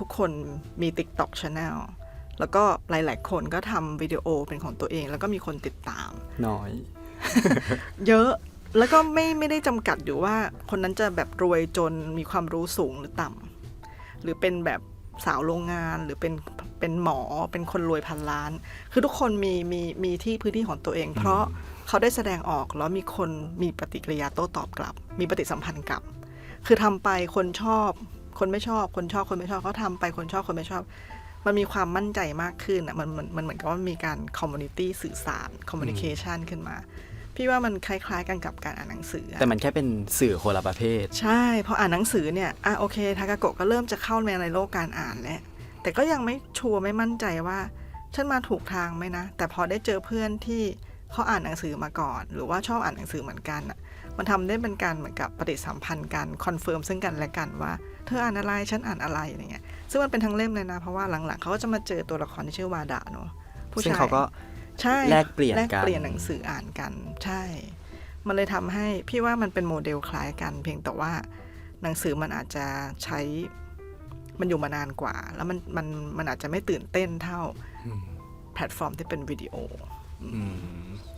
ทุกคนมี TikTok Channel แล้วก็หลาย ๆ คนก็ทำวิดีโอเป็นของตัวเอง แล้วก็มีคนติดตาม น้อย เยอะแล้วก็ไม่ไม่ได้จำกัดอยู่ว่า คนนั้นจะแบบรวยจนมีความรู้สูงหรือต่ำหรือเป็นแบบสาวโรงงานหรือเป็นเป็นหมอเป็นคนรวยพันล้าน คือทุกคนมีมีมีที่พื้นที่ของตัวเอง เพราะเขาได้แสดงออกแล้วมีคนมีปฏิกิริยาโต้ตอบกลับ มีปฏิสัมพันธ์กลับ คือทำไปคนชอบ คนไม่ชอบคนชอบคนไม่ชอบเขาทำไปคนชอบคนไม่ชอบ มันมีความมั่นใจมากขึ้นอะมันมันมันเหมือนกับว่ามีการคอมมูนิตี้สื่อสารคอมมูนิเคชันขึ้นมา พี่ว่ามันคล้ายๆกันกับการอ่านหนังสืออะแต่มันแค่เป็นสื่อคนละประเภท ใช่พออ่านหนังสือเนี่ยอะโอเคทากาโกะก็เริ่มจะเข้ามาในโลกการอ่านแล้วแต่ก็ยังไม่ชัวร์ไม่มั่นใจว่าฉันมาถูกทางไหมนะ แต่พอได้เจอเพื่อนที่ เขาอ่านหนังสือมาก่อน หรือว่าชอบอ่านหนังสือเหมือนกันอะมันทำได้เป็นการเหมือนกับปฏิสัมพันธ์กันคอนเฟิร์มซึ่งกันและกันว่า เธออ่านอะไรฉันอ่านอะไรอะไรเงี้ยซึ่งมันเป็นทั้งเล่มเลยนะ เพราะว่าหลังๆเขาก็จะมาเจอตัวละครที่ชื่อวาดะเนาะผู้ซึ่งชายเขาก็ใช่แลกเปลี่ยนแลกกันเปลี่ยนหนังสืออ่านกัน ใช่ มันเลยทำให้พี่ว่ามันเป็นโมเดลคล้ายกัน เพียงแต่ว่าหนังสือมันอาจจะใช้มันอยู่มานานกว่า แล้วมันมันมันอาจจะไม่ตื่นเต้นเท่าอืมแพลตฟอร์มที่เป็นวิดีโอ อืม